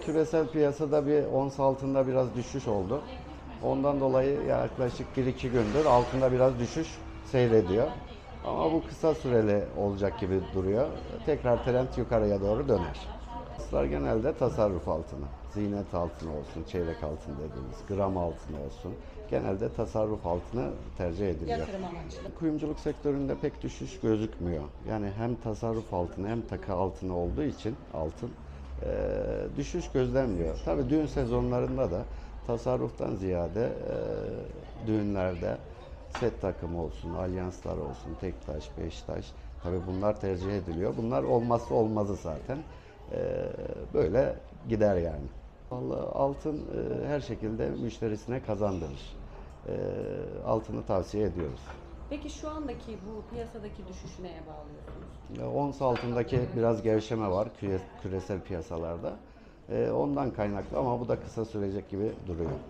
küresel piyasada bir ons altında biraz düşüş oldu. Ondan dolayı yaklaşık 1-2 gündür altında biraz düşüş seyrediyor. Ama bu kısa süreli olacak gibi duruyor. Tekrar trend yukarıya doğru döner. Oslar genelde tasarruf altını, ziynet altını olsun, çeyrek altın dediğimiz, gram altını olsun. Genelde tasarruf altını tercih ediliyor. Yatırım amaçlı. Kuyumculuk sektöründe pek düşüş gözükmüyor. Yani hem tasarruf altını hem takı altını olduğu için altın eee, düşüş gözlenmiyor. Tabii düğün sezonlarında da tasarruftan ziyade eee, düğünlerde set takımı olsun, alyanslar olsun, tek taş, beş taş tabii bunlar tercih ediliyor. Bunlar olmazsa olmazı zaten. Eee, böyle gider yani. Vallahi altın eee, her şekilde müşterisine kazandırır. Eee, altını tavsiye ediyoruz. Peki şu andaki bu piyasadaki düşüşü neye bağlıyorsunuz? Ya, Ons altındaki biraz gevşeme var küre- küresel piyasalarda. Eee, ondan kaynaklı ama bu da kısa sürecek gibi duruyor.